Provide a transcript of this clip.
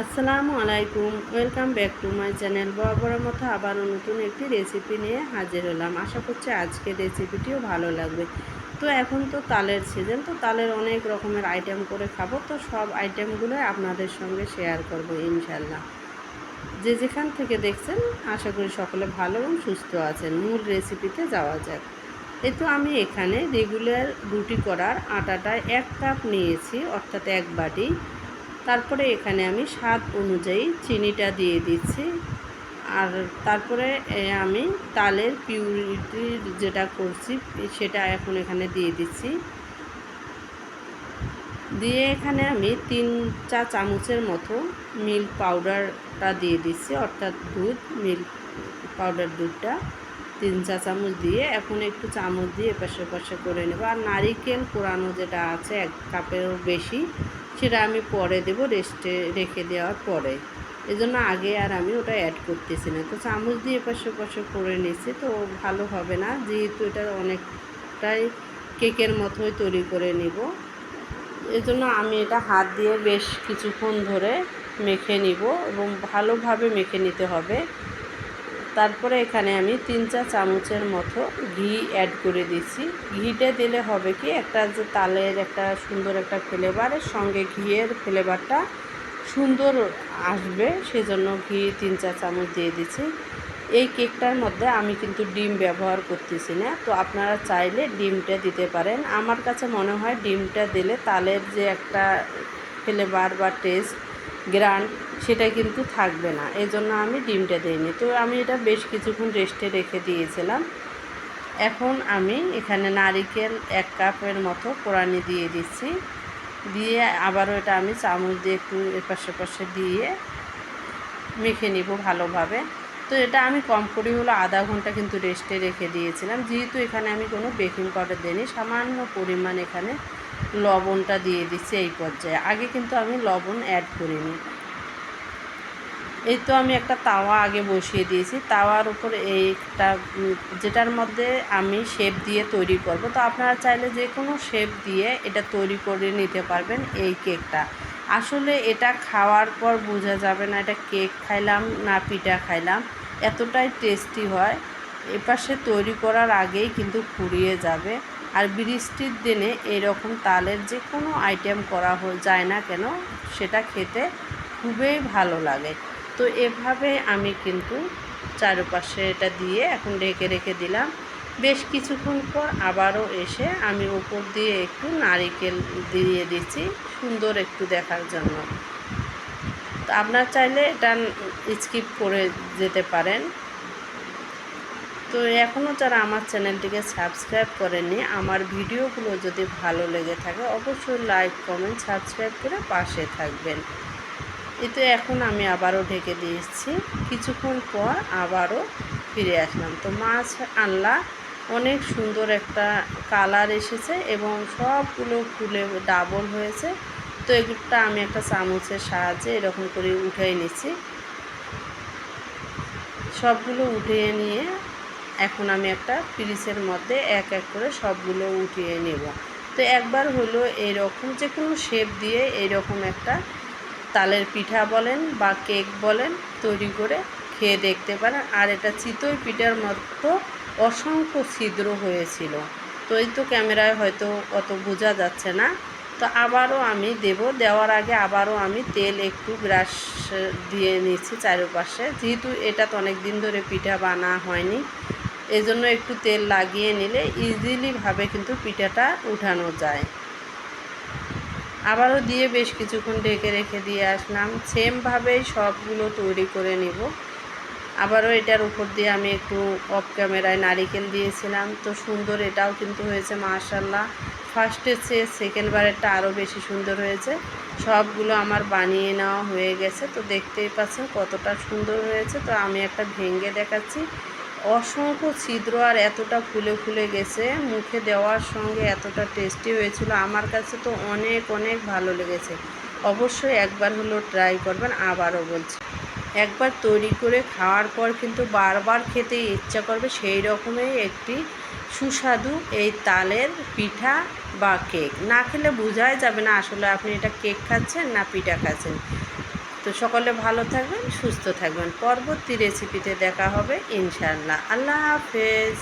আসসালামু আলাইকুম, welcome back to my channel. বরাবরের মতো আবারও নতুন একটি রেসিপি নিয়ে হাজির হলাম। আশা করছি আজকের রেসিপিটিও ভালো লাগবে। তো এখন তো তালের সিজন তো তালের অনেক রকমের আইটেম করে খাব। তো সব আইটেমগুলো আপনাদের সঙ্গে শেয়ার করব ইনশাল্লাহ যে যেখান থেকে দেখছেন, আশা করি সকলে ভালো এবং সুস্থ আছেন। মূল রেসিপিতে যাওয়া যাক। এই তো আমি এখানে রেগুলার রুটি করার আটাটা এক কাপ নিয়েছি, অর্থাৎ এক বাটি। তারপরে এখানে আমি স্বাদ অনুযায়ী চিনিটা দিয়ে দিচ্ছি। আর তারপরে আমি তালের পিউরিটি যেটা করছি, সেটা এখন এখানে দিয়ে দিচ্ছি। দিয়ে এখানে আমি তিন চা চামচের মতো মিল্ক পাউডারটা দিয়ে দিচ্ছি, অর্থাৎ দুধ, মিল্ক পাউডার দুধটা। তিন চা চামচ দিয়ে এখন একটু চামচ দিয়ে এপাশে ওপাশে করে নেব। আর নারিকেল কোরানো যেটা আছে, এক কাপেরও বেশি। সেটা আমি পরে দেব রেস্টে রেখে দেওয়ার পরে। এজন্য আগে আর আমি ওটা অ্যাড করতেছি না। তো চামচ দিয়ে এপাশে ওপাশে করে নিচ্ছি তো ভালো হবে না। যেহেতু এটা অনেকটাই কেকের মতোই তৈরি করে নিব। এজন্য আমি এটা হাত দিয়ে বেশ কিছুক্ষণ ধরে মেখে নিব এবং ভালোভাবে মেখে নিতে হবে। তারপরে এখানে আমি তিন চা চামচের মতো ঘি অ্যাড করে দিচ্ছি ঘিটা দিলে হবে কি, একটা যে তালের একটা সুন্দর একটা ফ্লেভারের সঙ্গে ঘিয়ের ফ্লেভারটা সুন্দর আসবে, সেজন্য ঘি তিন চা চামচ দিয়ে দিচ্ছি এই কেকটার মধ্যে আমি কিন্তু ডিম ব্যবহার করতেছি না, তো আপনারা চাইলে ডিমটা দিতে পারেন। আমার কাছে মনে হয় ডিমটা দিলে তালের যে একটা ফ্লেভার বা টেস্ট গ্রান্ড সেটা কিন্তু থাকবে না। এই জন্য আমি ডিমটা দিইনি তো আমি এটা বেশ কিছুক্ষণ রেস্টে রেখে দিয়েছিলাম। এখন আমি এখানে নারিকেল এক কাপের মতো কোরআনি দিয়ে দিচ্ছি। দিয়ে আবারও এটা আমি চামচ দিয়ে একটু এপাশে পাশে দিয়ে মেখে নিব ভালোভাবে। তো এটা আমি কম করে হলো আধা ঘণ্টা কিন্তু রেস্টে রেখে দিয়েছিলাম। যেহেতু এখানে আমি কোনো বেকিং পাউডার দিইনি, সামান্য পরিমাণ এখানে লবণটা দিয়ে দিচ্ছি এই পর্যায়ে। আগে কিন্তু আমি লবণ অ্যাড করিনি। এই তো আমি একটা তাওয়া আগে বসিয়ে দিয়েছি। তাওয়ার উপর এইটা যেটার মধ্যে আমি শেপ দিয়ে তৈরি করব। তো আপনারা চাইলে যে কোনো শেপ দিয়ে এটা তৈরি করে নিতে পারবেন এই কেকটা আসলে এটা খাওয়ার পর বোঝা যাবে না এটা কেক খাইলাম না পিঠা খাইলাম। এতটাই টেস্টি হয়। এপাশে তৈরি করার আগেই কিন্তু ফুরিয়ে যাবে। আর বৃষ্টির দিনে এরকম তালের যে কোনো আইটেম করা হয়ে যায় না কেন, সেটা খেতে খুবই ভালো লাগে। তো এভাবে আমি কিন্তু চারপাশে এটা দিয়ে এখন ঢেকে রেখে দিলাম। বেশ কিছুক্ষণ পর আবারও এসে আমি উপর দিয়ে একটু নারিকেল দিয়ে দিচ্ছি সুন্দর একটু দেখার জন্য। তো আপনার চাইলে এটা স্কিপ করে যেতে পারেন। তো এখনও যারা আমার চ্যানেলটিকে সাবস্ক্রাইব করেননি, আমার ভিডিওগুলো যদি ভালো লেগে থাকে, অবশ্যই লাইক, কমেন্ট, সাবস্ক্রাইব করে পাশে থাকবেন। এতে এখন আমি আবারও ঢেকে দিয়েছি। কিছুক্ষণ পর আবারও ফিরে আসলাম। তো মাছ আনলা, অনেক সুন্দর একটা কালার এসেছে এবং সবগুলো ফুলে ডাবল হয়েছে। তো এগুলোটা আমি একটা চামচের সাহায্যে এরকম করে উঠাই নিচ্ছি। সবগুলো উঠিয়ে নিয়ে এখন আমি একটা ফ্রিজের মধ্যে এক এক করে সবগুলো উঠিয়ে নেব। তো একবার হলো এইরকম যে কোনো শেপ দিয়ে এইরকম একটা তালের পিঠা বলেন বা কেক বলেন তৈরি করে খেয়ে দেখতে পারেন। আর এটা চিতই পিঠার মতো অসংখ্য ছিদ্র হয়েছিল। তো এই তো ক্যামেরায় হয়তো অত বোঝা যাচ্ছে না। তো আবারও আমি দেব। দেওয়ার আগে আবারও আমি তেল একটু গ্রাস দিয়ে নিচ্ছি চারপাশে। যেহেতু এটা তো অনেক দিন ধরে পিঠা বানা হয়নি এজন্য একটু তেল লাগিয়ে নিলে ইজিলিভাবে কিন্তু পিঠাটা উঠানো যায়। আবারও দিয়ে বেশ কিছুক্ষণ ঢেকে রেখে দিয়ে আসলাম। সেমভাবেই সবগুলো তৈরি করে নিব। আবারও এটার উপর দিয়ে আমি একটু অফ ক্যামেরায় নারিকেল দিয়েছিলাম। তো সুন্দর এটাও কিন্তু হয়েছে মাশাল্লাহ ফার্স্টের চেয়ে সেকেন্ড বারেরটা আরও বেশি সুন্দর হয়েছে। সবগুলো আমার বানিয়ে নেওয়া হয়ে গেছে। তো দেখতেই পাচ্ছেন কতটা সুন্দর হয়েছে। তো আমি একটা ভেঙে দেখাচ্ছি। অসংখ্য ছিদ্র আর এতটা ফুলে ফুলে গেছে। মুখে দেওয়ার সঙ্গে এতটা টেস্টি হয়েছিল। আমার কাছে তো অনেক অনেক ভালো লেগেছে। অবশ্যই একবার হলো ট্রাই করবেন, আবারও বলছি। একবার তৈরি করে খাওয়ার পর কিন্তু বারবার খেতে ইচ্ছা করবে সেই রকমই একটি সুস্বাদু এই তালের পিঠা বা কেক না খেলে বোঝাই যাবে না আসলে আপনি এটা কেক খাচ্ছেন না পিঠা খাচ্ছেন। তো সকলে ভালো থাকবেন সুস্থ থাকবেন। পরবর্তী রেসিপিতে দেখা হবে ইনশাল্লাহ আল্লাহ হাফেজ।